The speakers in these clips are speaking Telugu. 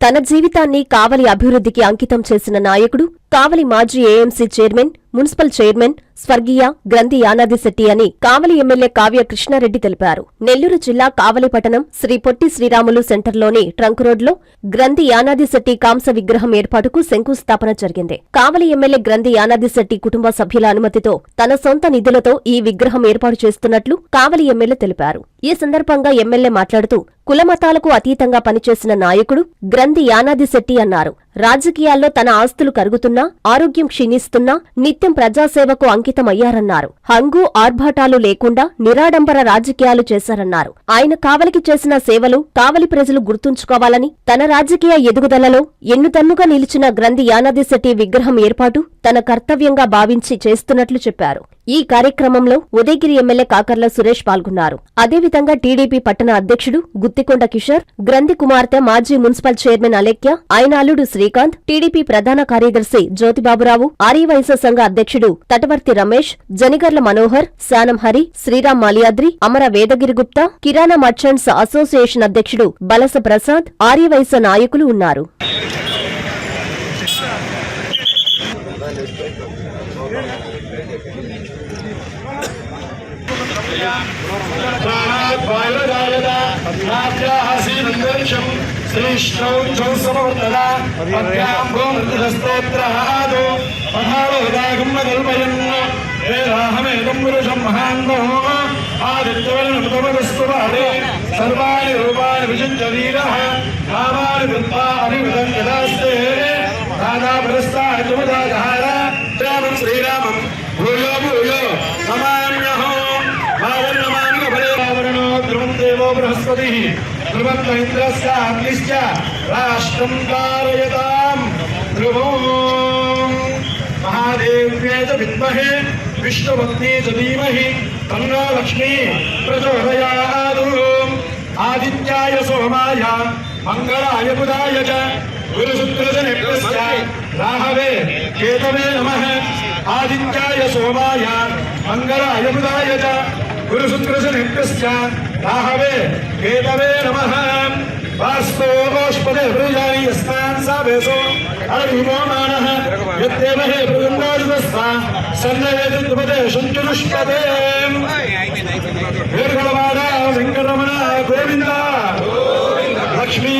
తన జీవితాన్ని కావలి అభివృద్ధికి అంకితం చేసిన నాయకుడు కావలి మాజీ ఏఎంసీ చైర్మన్ మున్సిపల్ చైర్మన్ స్వర్గీయ గ్రంథి యానాదిశెట్టి అని కావలి ఎమ్మెల్యే కావ్య కృష్ణారెడ్డి తెలిపారు. నెల్లూరు జిల్లా కావలి పట్టణం శ్రీ పొట్టి శ్రీరాములు సెంటర్లోని ట్రంక్ రోడ్లో గ్రంథి యానాదిశెట్టి కాంస విగ్రహం ఏర్పాటుకు శంకుస్థాపన జరిగింది. కావలి ఎమ్మెల్యే గ్రంథి యానాదిశెట్టి కుటుంబ సభ్యుల అనుమతితో తన సొంత నిధులతో ఈ విగ్రహం ఏర్పాటు చేస్తున్నట్లు కావలి ఎమ్మెల్యే తెలిపారు. ఈ సందర్భంగా ఎమ్మెల్యే మాట్లాడుతూ కులమతాలకు అతీతంగా పనిచేసిన నాయకుడు గ్రంథి యానాదిశెట్టి అన్నారు. రాజకీయాల్లో తన ఆస్తులు కరుగుతున్నా ఆరోగ్యం క్షీణిస్తున్నా నిత్యం ప్రజాసేవకు అంకితమయ్యారన్నారు. హంగు ఆర్భాటాలు లేకుండా నిరాడంబర రాజకీయాలు చేశారన్నారు. ఆయన కావలికి చేసిన సేవలు కావలి ప్రజలు గుర్తుంచుకోవాలని తన రాజకీయ ఎదుగుదలలో ఎన్నుతన్నుగా నిలిచిన గ్రంథి యానాదిశెట్టి విగ్రహం ఏర్పాటు తన కర్తవ్యంగా భావించి చేస్తున్నట్లు చెప్పారు. ఈ కార్యక్రమంలో ఉదయగిరి ఎమ్మెల్యే కాకర్ల సురేష్ పాల్గొన్నారు. అదేవిధంగా టీడీపీ పట్టణ అధ్యక్షుడు గుత్తికొండ కిషోర్ గ్రంథి కుమార్తె మాజీ municipal chairman Alekhya Ayanaludu Srikanth TDP ప్రధాన కార్యదర్శి జ్యోతిబాబురావు ఆర్యవైశ్య సంఘ అధ్యక్షుడు తటవర్తి రమేష్ జనిగర్ల మనోహర్ శానం హరి శ్రీరామ్ మాలియాద్రి అమర వేదగిరి గుప్తా కిరాణా మర్చెంట్స్ అసోసియేషన్ అధ్యక్షుడు బలస ప్రసాద్ ఆర్యవైశ్య నాయకులు ఉన్నారు. प्राणाद्वायुदायद हस्तिनन्दर्शं श्रीष्णौ चौ समवर्तदा अद्याम्भो मृतस्तोत्रः आदौ पठालोदागं न कल्पयन्, वेदाहमेदं पुरुषं महान्तोम आदित्यवन्मृतमदस्तुपादे सर्वाणि रूपाणि विचिन्त्यधीरः नामानि कृत्वा अभिवृतं यदास्ते राधापुरस्ताय त्वमदाधार श्रीरामं भूयो भूयो, समाय बृहस्पति ध्रुवन्न इन्द्रस्य अग्निश्च राष्ट्रम कारयता ध्रुव। महादेव्ये च विद्महे विष्णुपत्नी च धीमहि तन्नो लक्ष्मी प्रचोदयादु आदित्याय सोमाय, मंगलाय बुधाय च गुरुशुक्रजनेभ्यश्च राहवे, केतवे नमः। आदित्याय सोमाय, मंगलाय बुधाय च गुरुशुक्रजनेभ्यश्च ஆகவே கேதவே நமஹ வாஸ்தோ கோஷ்பதே பிரஜானி யஸ்மான் சாபேசோ அரிமோ மானஹ யத்தேவஹே பிரகுந்தாஜுதஸ்தா சன்னவேதித்வதே சஞ்சுனுஷ்பதே வேர்கடவாடா வெங்கடரமணா கோவிந்தா. லக்ஷ்மீ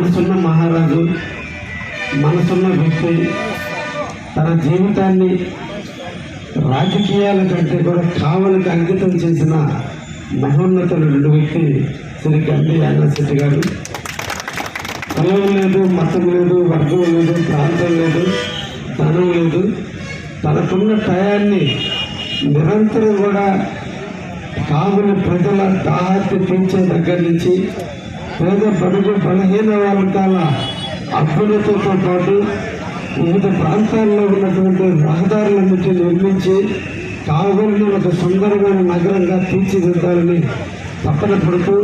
మనసున్న మహారాజు మనసున్న వ్యక్తి తన జీవితాన్ని రాజకీయాల కంటే కూడా కావలకు అంకితం చేసిన మహోన్నతులు రెండు వ్యక్తి శ్రీ గండి యానశెట్టి గారు. కులం లేదు మతం లేదు వర్గం లేదు ప్రాంతం లేదు ధనం లేదు. తనకున్న టయాన్ని నిరంతరం కూడా కావుల ప్రజల దాహార్తి తీర్చే దగ్గర నుంచి పేద బడుగు బలహీన వర్గాల అభ్యున్నతతో పాటు వివిధ ప్రాంతాల్లో ఉన్నటువంటి రహదారులన్నింటినీ నిర్మించి కావులను ఒక సుందరమైన నగరంగా తీర్చిదిద్దాలని పక్కన పడుతూ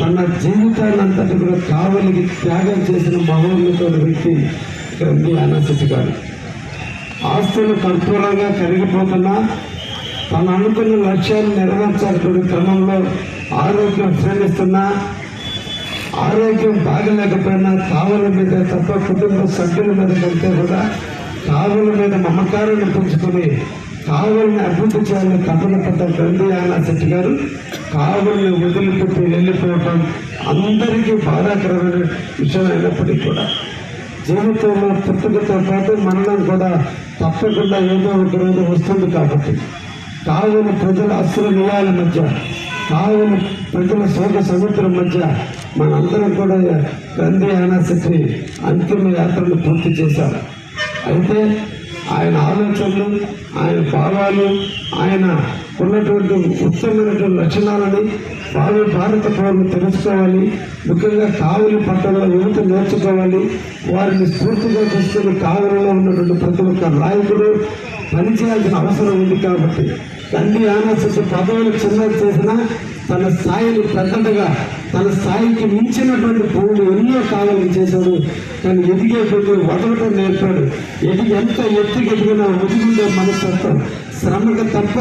తన జీవితాన్నంతటి కూడా కావలికి త్యాగం చేసిన మహోన్నతుల వ్యక్తి గ్రంథి ఆనశెట్టి గారు. ఆస్తులు కర్పూరంగా కరిగిపోతున్నా తను అనుకున్న లక్ష్యాన్ని నెరవేర్చాల్సిన క్రమంలో ఆరోగ్యం క్షీణిస్తున్నా ఆరోగ్యం బాగలేకపోయినా తావుల మీద తప్ప కుటుంబ సభ్యుల మీద కంటే కూడా తావుల మీద మమకారాన్ని పెంచుకుని కావుల్ని అభివృద్ధి చేయాలని తపన పడ్డ గండి శెట్టి గారు కావుల్ని వదిలిపెట్టి వెళ్ళిపోవటం అందరికీ బాధాకరమైన విషయం అయినప్పటికీ కూడా జీవితంలో పుట్టుకతో పాటు మరణం కూడా తప్పకుండా ఏదో ఒక రోజు వస్తుంది కాబట్టి కావున ప్రజల అస్త్ర నియాల మధ్య కావున ప్రజల శోక సముద్రం మధ్య మనందరం కూడా తండ్రి ఆనాశక్తి అంతిమ యాత్రను పూర్తి చేశారు. అయితే ఆయన ఆలోచనలు ఆయన భావాలు ఆయన ఉన్నటువంటి ఉత్తమైనటువంటి లక్షణాలని భావి భారత పౌరులు తెలుసుకోవాలి. ముఖ్యంగా కావలి పట్టణంలో యువత నేర్చుకోవాలి. వారిని స్ఫూర్తిగా తీసుకుని కావలిలో ఉన్నటువంటి ప్రతి ఒక్క నాయకుడు పనిచేయాల్సిన అవసరం ఉంది కాబట్టి. తండ్రి ఆనర్స్ పదవులు చిన్న చేసిన తన స్థాయిని పెద్దగా తన స్థాయికి మించినటువంటి పనులు ఎన్నో కాలం చేశాడు తను ఎదిగే కొద్ది వదలటం నేర్పాడు. ఎది ఎంత ఎత్తుకి ఎదిగినా ఒదిగుండే మనస్తత్వం. శ్రమకు తప్ప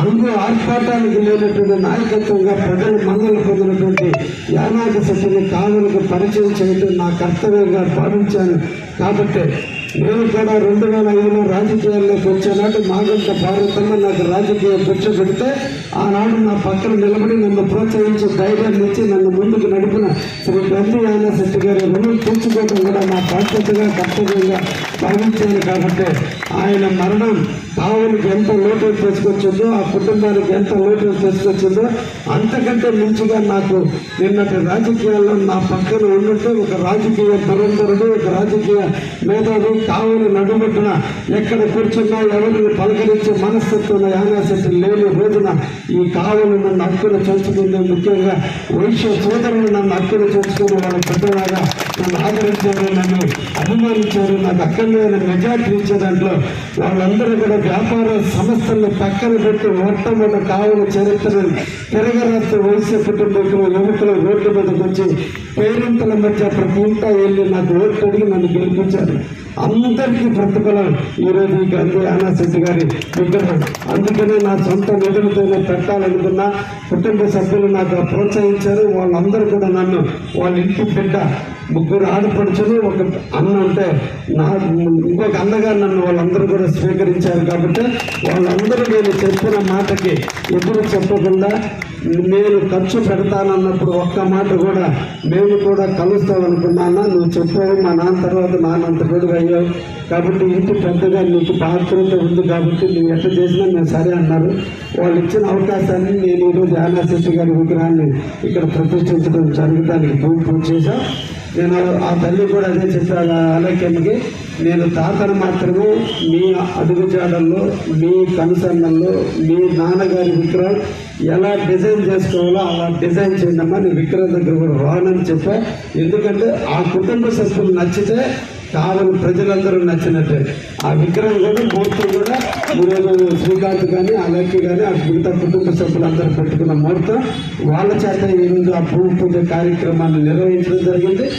అంగు ఆర్పాటానికి లేనటువంటి నాయకత్వంగా ప్రజలు మందలు పొందినటువంటి యానాది శక్తిని కావులకు పరిచయం చేయడం నా కర్తవ్యంగా భావించాను. కాబట్టి నేను కూడా రెండు వేల ఐదులో రాజకీయాల్లోకి వచ్చేనాడు మాగంట భారతమ్మ నాకు రాజకీయ భిక్ష పెడితే ఆనాడు నా పక్కన నిలబడి నన్ను ప్రోత్సహించి ధైర్యాన్ని ఇచ్చి నన్ను ముందుకు నడిపిన శ్రీ గంధి శెట్టి గారి రుణం తీర్చుకోవడం కూడా నా బాధ్యతగా కర్తవ్యంగా భావించాను కాబట్టి ఆయన మరణం కావులకు ఎంత లోటు తీసుకొచ్చిందో ఆ కుటుంబానికి ఎంత లోటు తీసుకొచ్చిందో అంతకంటే మించిగా నాకు నిన్నటి రాజకీయాల్లో నా పక్కన ఉన్నట్టు ఒక రాజకీయ దురంధరుడు ఒక రాజకీయ మేధావి కావులు నడుమట్టున ఎక్కడ కూర్చున్నా ఎవరిని పలకరించే మనస్తత్వం యానాశక్తి లేని రోజున ఈ కావులు నన్ను అక్కులు చేర్చుకుంది ముఖ్యంగా వైశ్య సోదరులు నన్ను అక్కులు చేర్చుకుని వాళ్ళ పెద్దలాగా నన్ను ఆదరించారు నన్ను అభిమానించారు నాకు అక్కర్లేని మెజార్టీ ఇచ్చే దాంట్లో వాళ్ళందరూ కూడా వ్యాపార సంస్థలను పక్కన పెట్టి మొట్టమొదటి కావుల చరిత్రను తిరగరాస్తే వైశ్య కుటుంబీకులు యువకులు రోడ్ల మీదకి వచ్చి పేరెంట్ల మధ్య ప్రతి ఇంటా వెళ్ళి నాకు ఓట్లు అడిగి నన్ను గెలిపించారు. అందరికీ ప్రతిఫలం. ఈరోజు ఈ గంధి ఆనాశెట్టి గారి విగ్రహం. అందుకనే నా సొంత నిధులతోనే పెట్టాలనుకున్నా కుటుంబ సభ్యులు నాకు ప్రోత్సహించారు. వాళ్ళందరూ కూడా నన్ను వాళ్ళ ఇంటి బిడ్డ ముగ్గురు ఆడపడుచుని ఒక అన్న అంటే నా ఇంకొక అన్నగా నన్ను వాళ్ళందరూ కూడా స్వీకరించారు కాబట్టి వాళ్ళందరూ నేను చెప్పిన మాటకి ఎదురు చెప్పకుండా నేను ఖర్చు పెడతానన్నప్పుడు ఒక్క మాట కూడా మేము కూడా కలుస్తాం అనుకున్నానా నువ్వు చెప్పావు మా నాన్న తర్వాత నాన్నంత కొడుకు అయ్యావు కాబట్టి ఇంటి పెద్దగా నీకు బాధ్యత ఉంది కాబట్టి నువ్వు ఎట్లా చేసినా మేము సరే అన్నారు. వాళ్ళు ఇచ్చిన అవకాశాన్ని నేను ఈరోజు ఆనాశెట్టి గారి విగ్రహాన్ని ఇక్కడ ప్రతిష్ఠించడం జరుగుతానికి భూమి పూజ చేశాం. నేను ఆ తల్లి కూడా అదే చెప్పాను అలక్యమ్మకి నేను తాతను మాత్రమే మీ అడుగుజాడల్లో మీ కనుసన్నల్లో మీ నాన్నగారి విగ్రహం ఎలా డిజైన్ చేసుకోవాలో అలా డిజైన్ చేయండమ్మా. నేను విగ్రహం దగ్గర కూడా రానని చెప్పా. ఎందుకంటే ఆ కుటుంబ సభ్యులు నచ్చితే కావలి ప్రజలందరూ నచ్చినట్టే. ఆ విగ్రహం కూడా మూర్తి కూడా ఈరోజు శ్రీకాంత్ కానీ అలక్కి కానీ ఆ మిగతా కుటుంబ సభ్యులందరూ పెట్టుకున్న ముహూర్తం. వాళ్ళ చేత ఈరోజు ఆ భూమి పూజ కార్యక్రమాన్ని నిర్వహించడం జరిగింది.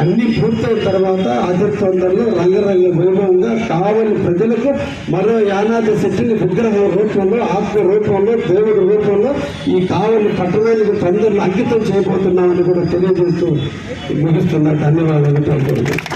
అన్ని పూర్తయిన తర్వాత అతి తొందరలో రంగరంగ వైభవంగా కావలి ప్రజలకు మరో యానాది శక్తిని విగ్రహం రూపంలో ఆత్మ రూపంలో దేవుడి రూపంలో ఈ కావలి పట్టణానికి తొందరలో అంకితం చేయబోతున్నామని కూడా తెలియజేస్తూ ముగిస్తున్నా. ధన్యవాదాలు. ప్రభుత్వం